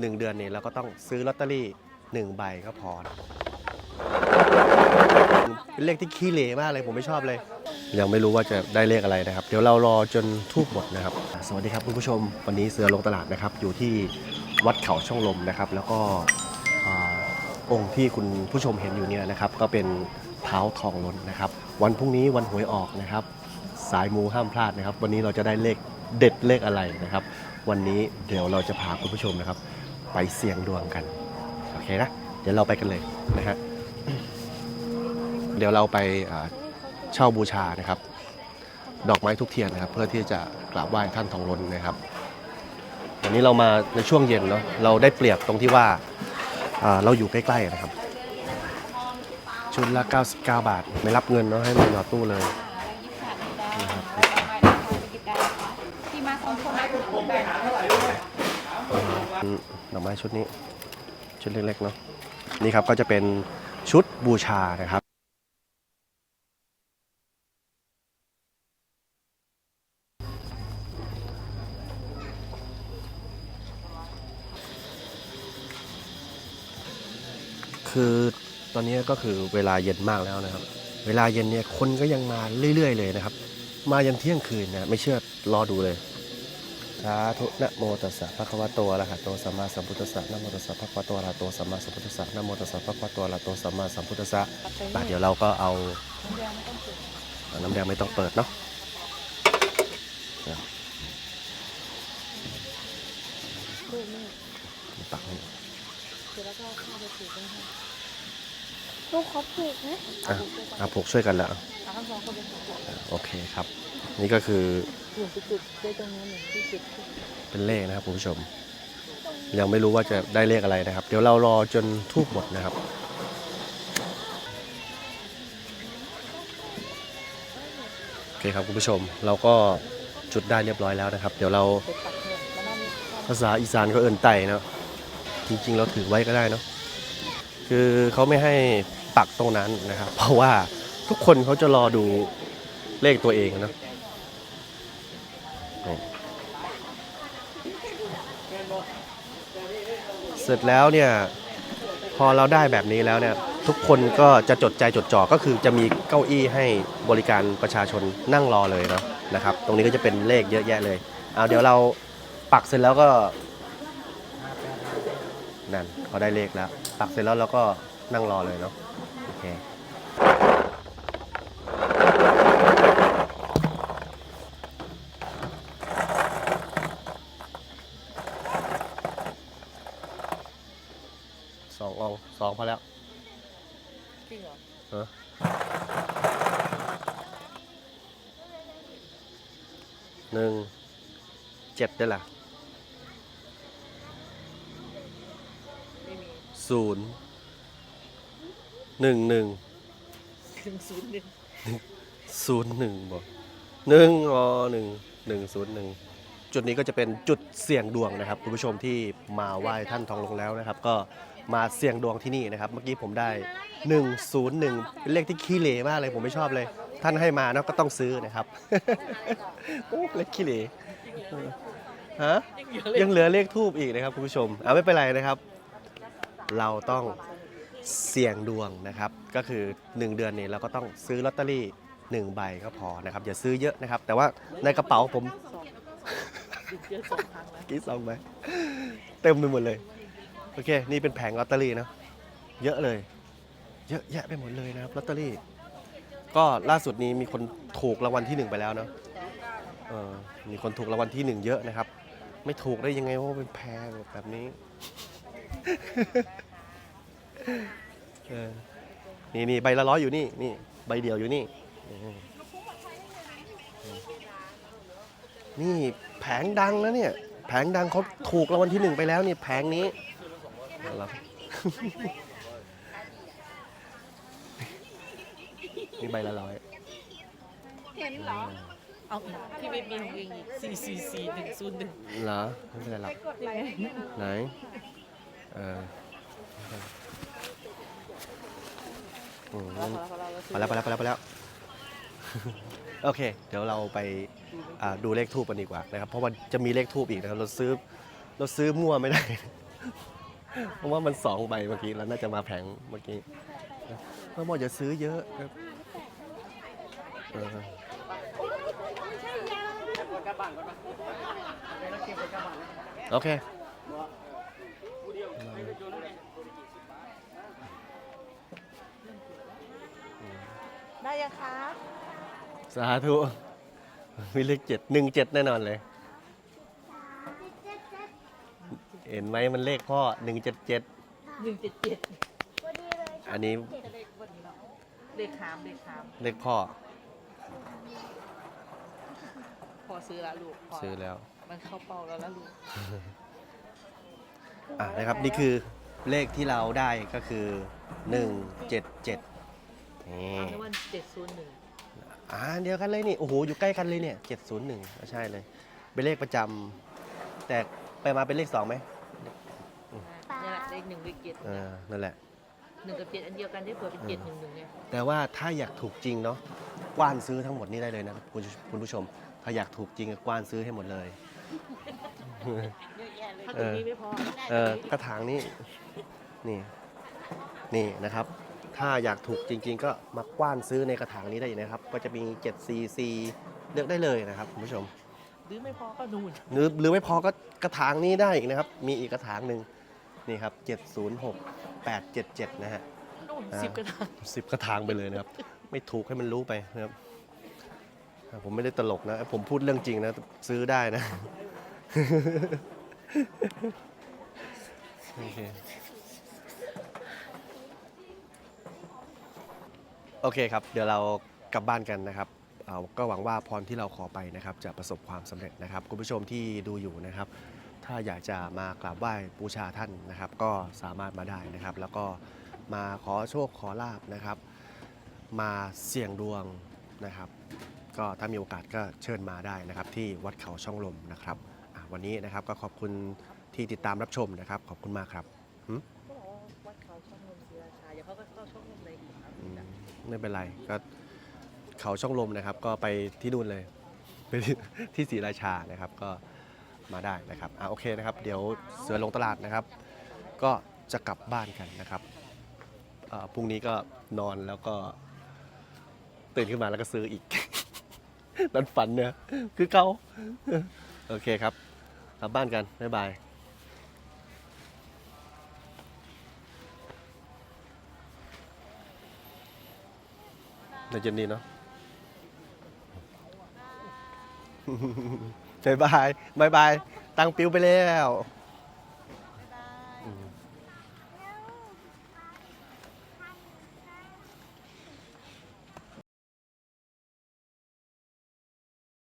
1 เดือนนี้เราก็ต้องซื้อลอตเตอรี่1ใบก็พอเป็นเลขที่ขี้เหร่มากเลยผมไม่ชอบเลย ยังไม่รู้ว่าจะได้เลขอะไรนะครับ เดี๋ยวเรารอจนทูบหมดนะครับ สวัสดีครับคุณผู้ชมวันนี้เสือลงตลาดนะครับ อยู่ที่วัดเขาช่องลมนะครับ แล้วก็อองค์ที่คุณผู้ชมเห็นอยู่เนี่ยนะครับ ก็เป็นเท้าทองล้นนะครับ วันพรุ่งนี้วันหวยออกนะครับ สายมูห้ามพลาดนะครับ วันนี้เราจะได้เลขเด็ดเลขอะไรนะครับ วันนี้เดี๋ยวเราจะพาคุณผู้ชมนะครับ ไปเสี่ยงดวงกัน โอเคนะ เดี๋ยวเราไปกันเลยนะฮะ เดี๋ยวเราไปเช่าบูชานะครับ ดอกไม้ทุกเทียนนะครับ เพื่อที่จะกราบไหว้ท่านทองล้นนะครับวันนี้เรามาในช่วงเย็นเนาะ เราได้เปรียบตรงที่ว่าอ่าเราอยู่ใกล้ๆนะครับ ชุดละ 99 บาท ไม่รับเงินเนาะให้มันหยอดตู้เลย นะครับ ที่มาสองคนนะคุณแบ่ง อืม ดอกไม้ชุดนี้ชุดเล็กๆเนาะนี่ครับก็จะเป็นชุดบูชานะครับคือตอนนี้ก็คือเวลาเย็นมากแล้วนะครับ เวลาเย็นเนี่ยคนก็ยังมาเรื่อย ๆ เลยนะครับ มายันเที่ยงคืนนะไม่เชื่อรอดูเลย สาธุนะโมตัสสะภะคะวะโตอะระหะโตสัมมาสัมพุทธัสสะนะโมตัสสะภะคะวะโตอะระหะโตสัมมาสัมพุทธัสสะนะโมตัสสะภะคะวะโตอะระหะโตสัมมาสัมพุทธัสสะบาเดี๋ยวเราก็เอาเอาน้ำแดงไม่ต้องเปิดเนาะเดี๋ยวปักนี่ลูกเขาผูกนะอะเอาผูกช่วยกันแล้วทั้งสองคนเป็นผูกโอเคครับ นี่ก็คือ หนึ่งจุดด้ตรงนี้หนึ่งที่จุดเป็นเลขนะครับคุณผู้ชม ยังไม่รู้ว่าจะได้เลขอะไรนะครับ เดี๋ยวเรารอจนทูบหมดนะครับโอเคครับคุณผู้ชมเราก็จุดได้เรียบร้อยแล้วนะครับ เดี๋ยวเราภาษาอีสานก็เอินไต่เนาะจริงๆ เราถือไว้ก็ได้เนาะคือเขาไม่ให้ปักตรงนั้นนะครับ เพราะว่าทุกคนเขาจะรอดูเลขตัวเองนะ เสร็จแล้วเนี่ยพอเราได้แบบนี้แล้วเนี่ยทุกคนก็จะจดใจจดจ่อก็คือจะมีเก้าอี้ให้บริการประชาชนนั่งรอเลยเนาะนะครับ ตรงนี้ก็จะเป็นเลขเยอะแยะเลยเอาเดี๋ยวเราปักเสร็จแล้วก็นั่นเขาได้เลขแล้ว ปักเสร็จแล้วเราก็นั่งรอเลยเนาะโอเคสององค์สองพอแล้ว จริงเหรอฮะหนึ่งเจ็ดได้ละไม่มีศูนย์หนึ่งหนึ่งถึงศูนย์หนึ่งศูนย์หนึ่งบอกหนึ่งอ๋อหนึ่งหนึ่งศูนย์หนึ่งจุดนี้ก็จะเป็นจุดเสี่ยงดวงนะครับ คุณผู้ชมที่มาไหว้ท่านทองลงแล้วนะครับ ก็ มาเสี่ยงดวงที่นี่นะครับ เมื่อกี้ผมได้ 101 เป็นเลขที่ขี้เหร่มากเลยผมไม่ชอบเลย ท่านให้มานะก็ต้องซื้อนะครับโอ้เลขขี้เหร่ฮะยังเหลือเลขทูบอีกนะครับคุณผู้ชมเอาไม่เป็นไรนะครับ เราต้องเสี่ยงดวงนะครับ ก็คือ 1 เดือนนี้เราก็ต้องซื้อลอตเตอรี่1ใบก็พอนะครับ อย่าซื้อเยอะนะครับ แต่ว่าในกระเป๋าผมกี่ซองใบเต็มไปหมดเลย โอเค นี่เป็นแผงลอตเตอรี่นะ เยอะเลย เยอะแยะไปหมดเลยนะครับลอตเตอรี่ ก็ล่าสุดนี้มีคนถูกรางวัลที่หนึ่งไปแล้วเนาะเออมีคนถูกรางวัลที่หนึ่งเยอะนะครับ ไม่ถูกได้ยังไงว่าเป็นแพงแบบนี้ เออ นี่นี่ใบละร้อยอยู่นี่ นี่ ใบเดียวอยู่นี่ นี่แผงดังนะเนี่ย แผงดังเขาถูกรางวัลที่หนึ่งไปแล้วนี่แผงนี้ เอาละนี่ใบละร้อยเห็นเหรอเอาที่ไม่มีของเองอีกสี่สี่สี่หนึ่งศูนย์หนึ่งเหรอไม่เป็นไรหรอกไหนเอออืมพอแล้วพอแล้วไปแล้วไปแล้วไปแล้วไปแล้วโอเค เดี๋ยวเราไปอ่าดูเลขทูปกันดีกว่านะครับ เพราะว่าจะมีเลขทูปอีกนะครับ เราซื้อเราซื้อมั่วไม่ได้ เพราะว่ามันสองใบเมื่อกี้แล้วน่าจะมาแผงเมื่อกี้พ่อหมอจะซื้อเยอะครับเออโอเค ได้ยังคะสาธุ มีเลขเจ็ดหนึ่งเจ็ดแน่นอนเลย เห็นไหมมันเลขพ่อหนึ่งเจ็ดเจ็ดหนึ่งเจ็ดเจ็ดอันนี้เลขวันนี้เนาะเลขขามเลขขามเลขพ่อ พอซื้อละลูกพอซื้อแล้ว มันเข้าเป้าแล้วละลูกอะนะครับนี่คือเลขที่เราได้ก็คือหนึ่งเจ็ดเจ็ดนี่เอาในวันเจ็ดศูนย์หนึ่งอ่าเดียวกันเลยนี่โอ้โหอยู่ใกล้กันเลยเนี่ยเจ็ดศูนย์หนึ่งใช่เลย เป็นเลขประจำแต่ไปมาเป็นเลขสองไหม เนี่ยแหละเลขหนึ่งเลขเจ็ดเออนั่นแหละ หนึ่งกับเจ็ดอันเดียวกันได้เผื่อเป็นเจ็ดหนึ่งหนึ่งเนี่ยแต่ว่าถ้าอยากถูกจริงเนาะกว้านซื้อทั้งหมดนี้ได้เลยนะครับคุณคุณผู้ชม ถ้าอยากถูกจริงก็กว้านซื้อให้หมดเลย ถ้าตรงนี้ไม่พอเออกระถางนี้นี่นี่นะครับ ถ้าอยากถูกจริง ๆ ก็มากว้านซื้อในกระถางนี้ได้นะครับ ก็จะมี 7 c c เลือกได้เลยนะครับคุณผู้ชม หรือไม่พอก็นู่นหรือหรือไม่พอก็กระถางนี้ได้อีกนะครับ มีอีกกระถางหนึ่ง นี่ครับ 706 877 นะฮะนู่นอ่าสิบกระถางสิบกระถางไปเลยนะครับ ไม่ถูกให้มันรู้ไปนะครับอ่าผมไม่ได้ตลกนะ ผมพูดเรื่องจริงนะ ซื้อได้นะ โอเคโอเคครับ เดี๋ยวเรากลับบ้านกันนะครับเอ่อก็หวังว่าพรที่เราขอไปนะครับ จะประสบความสำเร็จนะครับ คุณผู้ชมที่ดูอยู่นะครับ ถ้าอยากจะมากราบไหว้บูชาท่านนะครับ ก็สามารถมาได้นะครับ แล้วก็มาขอโชคขอลาบนะครับ มาเสี่ยงดวงนะครับ ก็ถ้ามีโอกาสก็เชิญมาได้นะครับ ที่วัดเขาช่องลมนะครับอะวันนี้นะครับก็ขอบคุณที่ติดตามรับชมนะครับ ขอบคุณมากครับหึก็บอกว่าวัดเขาช่องลมศรีราชาเดี๋ยวเขาก็เข้าช่องลมเลยอีกครับอืมไม่เป็นไรก็เขาช่องลมนะครับ ก็ไปที่นู่นเลยไปที่ที่ศรีราชานะครับ ก็ มาได้นะครับอะโอเคนะครับเดี๋ยวเสือลงตลาดนะครับ ก็จะกลับบ้านกันนะครับอ่อพรุ่งนี้ก็นอนแล้วก็ ตื่นขึ้นมาแล้วก็ซื้ออีก นันฝันเนี่ยคือเขาโอเคครับกลับบ้านกันบ๊ายบายในเจนนี่เนาะ บายบายบายบาย ตังปิวไปแล้ว